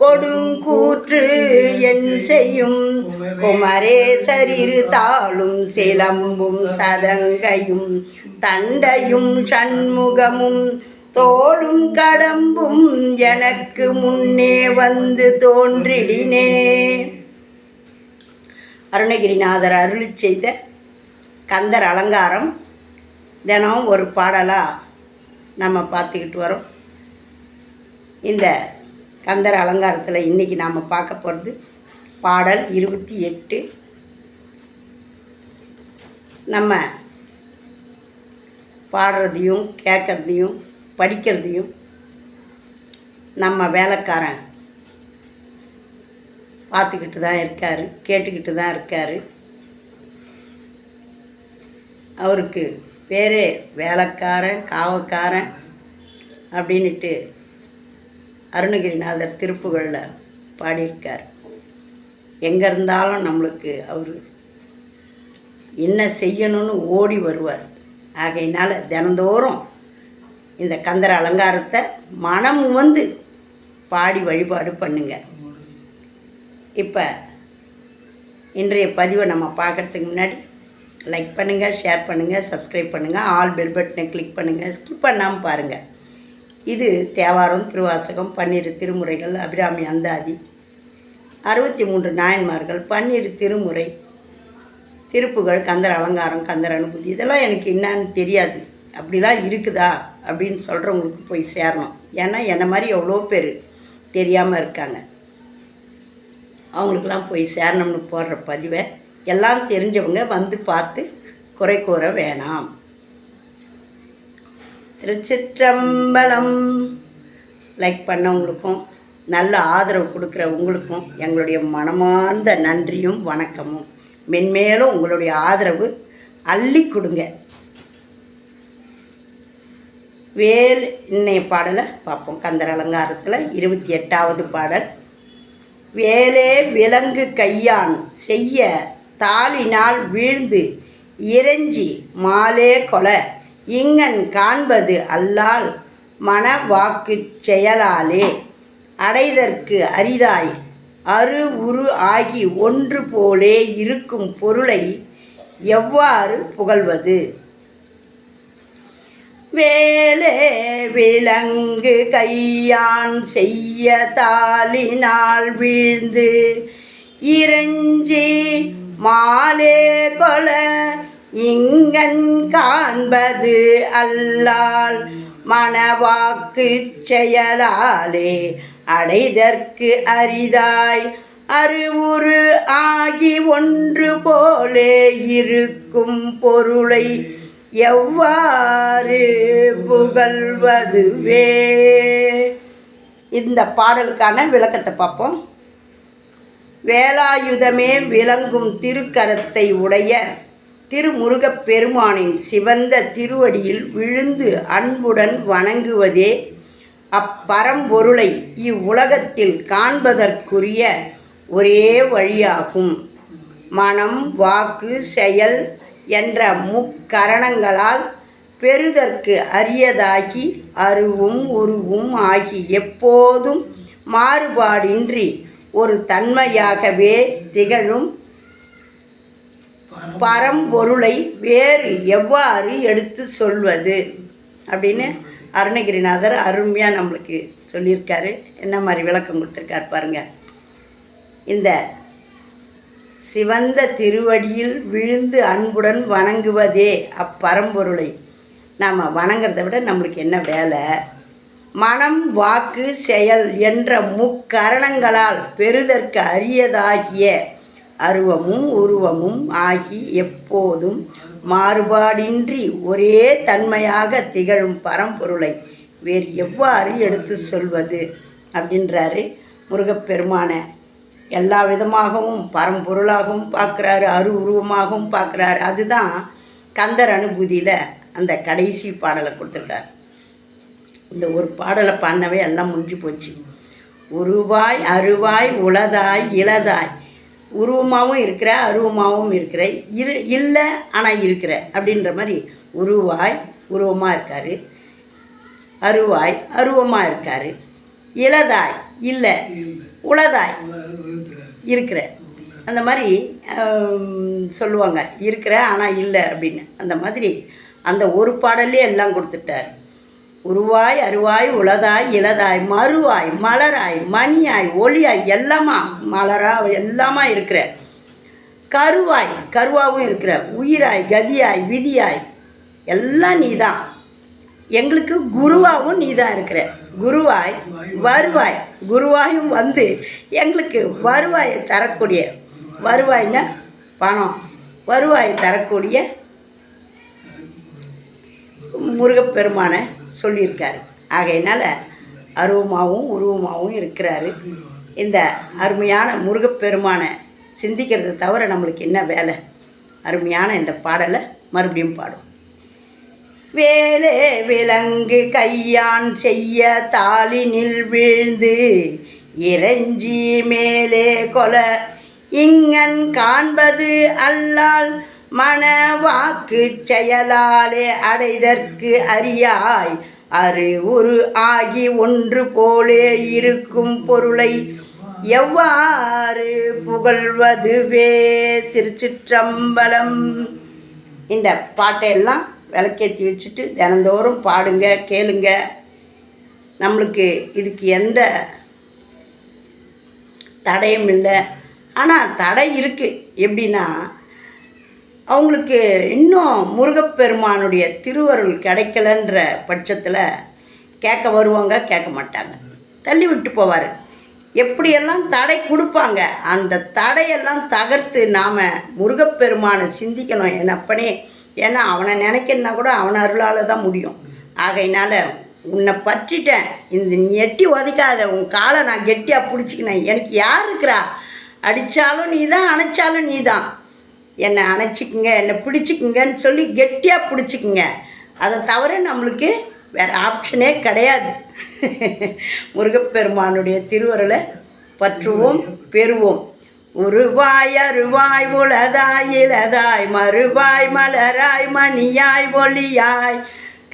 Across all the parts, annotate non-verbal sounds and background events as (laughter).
கொடுங்கூற்று என் செய்யும். குமரேசரிரு தாளும் சிலம்பும் சதங்கையும் தண்டையும் சண்முகமும் தோளும் கடம்பும் எனக்கு முன்னே வந்து தோன்றிடினே. அருணகிரிநாதர் அருளி செய்த கந்தர் அலங்காரம் தினம் ஒரு பாடலாக நம்ம பார்த்துக்கிட்டு வரோம். இந்த கந்தர் அலங்காரத்தில் இன்றைக்கி நாம் பார்க்க போகிறது பாடல் இருபத்தி எட்டு. நம்ம பாடுறதையும் கேட்குறதையும் படிக்கிறதையும் நம்ம வேலைக்காரன் பார்த்துக்கிட்டு தான் இருக்கார் கேட்டுக்கிட்டு தான் இருக்கார். அவருக்கு பேரே வேலைக்காரன் காவக்காரன் அப்படின்ட்டு அருணகிரிநாதர் திருப்புகளில் பாடியிருக்கார். எங்கே இருந்தாலும் நம்மளுக்கு அவர் என்ன செய்யணும்னு ஓடி வருவார். ஆகையினால் தினந்தோறும் இந்த கந்தர அலங்காரத்தை மனம் வந்து பாடி வழிபாடு பண்ணுங்க. இப்போ இன்றைய பதிவை நம்ம பார்க்குறதுக்கு முன்னாடி லைக் பண்ணுங்கள் ஷேர் பண்ணுங்கள் சப்ஸ்கிரைப் பண்ணுங்கள் ஆல் பெல் பட்டனை கிளிக் பண்ணுங்கள் ஸ்கிப் பண்ணாமல் பாருங்கள் இது தேவாரம் திருவாசகம் பன்னிரு திருமுறைகள் அபிராமி அந்தாதி. அறுபத்தி மூன்று நாயன்மார்கள் பன்னிரு திருமுறை திருப்புகள் கந்தர் அலங்காரம் கந்தர் அனுபூதி. இதெல்லாம் எனக்கு என்னன்னு தெரியாது. அப்படிலாம் இருக்குதா? அப்படின்னு சொல்கிறவங்களுக்கு போய் சேரணும். ஏன்னா என்னை மாதிரி எவ்வளோ பேர் தெரியாமல் இருக்காங்க. அவங்களுக்கெல்லாம் போய் சேரணும்னு போடுற பதிவை எல்லாம் தெரிஞ்சவங்க வந்து பார்த்து குறை கூற வேணாம். திருச்சிற்றம்பலம். லைக் பண்ணவங்களுக்கும் நல்ல ஆதரவு கொடுக்குற உங்களுக்கும் எங்களுடைய மனமார்ந்த நன்றியும் வணக்கமும். மென்மேலும் உங்களுடைய ஆதரவு அள்ளி கொடுங்க. வேல் இன்னைய பாடலை பார்ப்போம். கந்தர் அலங்காரத்தில் இருபத்தி எட்டாவது பாடல். வேலே விலங்கு கையான் செய்ய தாளினால் வீழ்ந்து இறைஞ்சி மாலே கொலை. இங்கன் காண்பது அல்லால் மன வாக்கு செயலாலே. அடைதற்கு அரிதாய். அரு உரு ஆகி ஒன்று போலே இருக்கும் பொருளை எவ்வாறு புகழ்வது? வேலே விலங்கு கையான் செய்ய தாளினால் வீழ்ந்து இறைஞ்சி மாலே கொல இங்கன் காண்பது அல்லால் மனவாக்கு செயலாலே அடைதற்கு அரிதாய். அறிவுரு ஆகி ஒன்று போலே இருக்கும் பொருளை எவ்வாறு புகழ்வதுவே? இந்த பாடலுக்கான விளக்கத்தை பார்ப்போம். வேலாயுதமே விளங்கும் திருக்கரத்தை உடைய திருமுருகப் பெருமானின் சிவந்த திருவடியில் விழுந்து அன்புடன் வணங்குவதே அப்பரம்பொருளை இவ்வுலகத்தில் காண்பதற்குரிய ஒரே வழியாகும். மனம் வாக்கு செயல் என்ற முக்கரணங்களால் பெறுதற்கு அரியதாகி அருவும் உருவும் ஆகி எப்போதும் மாறுபாடின்றி ஒரு தன்மையாகவே திகழும் பரம்பொருளை வேறு எவ்வாறு எடுத்து சொல்வது? அப்படின்னு அருணகிரிநாதர் அருமையாக நம்மளுக்கு சொல்லியிருக்காரு. என்ன மாதிரி விளக்கம் கொடுத்துருக்காரு பாருங்க. இந்த சிவந்த திருவடியில் விழுந்து அன்புடன் வணங்குவதே அப்பரம்பொருளை. நாம் வணங்குறத விட நம்மளுக்கு என்ன வேலை? மனம் வாக்கு செயல் என்ற முக்கரணங்களால் பெறுதற்கு அரியதாகிய அருவமும் உருவமும் ஆகி எப்போதும் மாறுபாடின்றி ஒரே தன்மையாக திகழும் பரம்பொருளை வேறு எவ்வாறு எடுத்து சொல்வது? அப்படின்றாரு முருகப்பெருமான. எல்லா விதமாகவும் பரம்பொருளாகவும் பார்க்குறாரு அரு உருவமாகவும் பார்க்குறாரு. அதுதான் கந்தர் அனுபூதியில் அந்த கடைசி பாடலை கொடுத்துருக்கார். இந்த ஒரு பாடலை பாடினவே எல்லாம் முடிஞ்சு போச்சு. உருவாய் அருவாய் உளதாய் இளதாய் உருவமாகவும் இருக்கிற அருவமாகவும் இருக்கிற இரு இல்லை ஆனால் இருக்கிற அப்படின்ற மாதிரி உருவாய் உருவமாக இருக்கார். அருவாய் அருவமாக இருக்கார். இளதாய் இல்லை உளதாய் இருக்கிற. அந்த மாதிரி சொல்லுவாங்க. இருக்கிற ஆனால் இல்லை அப்படின்னு. அந்த மாதிரி அந்த ஒரு பாடல்லே எல்லாம் கொடுத்துட்டார். உருவாய் அருவாய் உளதாய் இளதாய் மறுவாய் மலராய் மணியாய் ஒளியாய் எல்லாமா மலரா எல்லாமா இருக்கிற. கருவாய் கருவாவும் இருக்கிற. உயிராய் கதியாய் விதியாய் எல்லாம் நீ தான் எங்களுக்கு குருவாகவும் நீ தான் இருக்கிற. குருவாய் வருவாய் குருவாயும் வந்து எங்களுக்கு வருவாயை தரக்கூடிய வருவாய்னா பணம். வருவாயை தரக்கூடிய முருகப்பெருமானை சொல்லியிருக்கார். ஆகையினால் அருவமாகவும் உருவமாகவும் இருக்கிறாரு. இந்த அருமையான முருகப்பெருமானை சிந்திக்கிறதை தவிர நம்மளுக்கு என்ன வேலை? அருமையான இந்த பாடலை மறுபடியும் பாடும் வேலே விலங்கு கையான் செய்ய தாளினில் வீழ்ந்து இறைஞ்சி மேலே கொல. இங்கன் காண்பது அல்லால் மன வாக்கு செயலாலே அடைதற்கு அறியாய். அரு ஒரு ஆகி ஒன்று போலே இருக்கும் பொருளை எவ்வாறு புகழ்வதுவே? திருச்சிற்றம்பலம். இந்த பாட்டையெல்லாம் விளக்கேற்றி வச்சுட்டு தினந்தோறும் பாடுங்க கேளுங்க. நம்மளுக்கு இதுக்கு எந்த தடையும் இல்லை. ஆனால் தடை இருக்குது எப்படின்னா அவங்களுக்கு இன்னும் முருகப்பெருமானுடைய திருவருள் கிடைக்கலன்ற பட்சத்தில் கேட்க வருவாங்க கேட்க மாட்டாங்க. தள்ளி விட்டு போவார். எப்படியெல்லாம் தடை கொடுப்பாங்க அந்த தடையெல்லாம் தகர்த்து நாம் முருகப்பெருமானை சிந்திக்கணும் என் அப்பனே ஏன்னா அவனை நினைக்கணுன்னா கூட அவன் அருளால் தான் முடியும். ஆகையினால உன்னை பற்றிட்டேன். இந்த நீ எட்டி உதைக்காத உன் காலை நான் கெட்டியாக பிடிச்சிக்கினேன். எனக்கு யார் இருக்கிறா? அடித்தாலும் நீ தான் அணைச்சாலும் நீ தான் என்னை அணைச்சிக்குங்க என்னை பிடிச்சிக்குங்கன்னு சொல்லி கெட்டியாக பிடிச்சிக்குங்க. அதை தவிர நம்மளுக்கு வேறு ஆப்ஷனே கிடையாது. (laughs) முருகப்பெருமானுடைய திருவருளை பற்றுவோம் பெறுவோம். உருவாய் அருவாய் உளதாய் இலதாய் மறுவாய் மலராய் மணியாய் ஒளியாய்.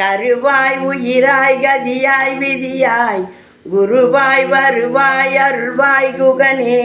கருவாய் உயிராய் கதியாய் விதியாய். குருவாய் வருவாய் அருள்வாய் குகனே.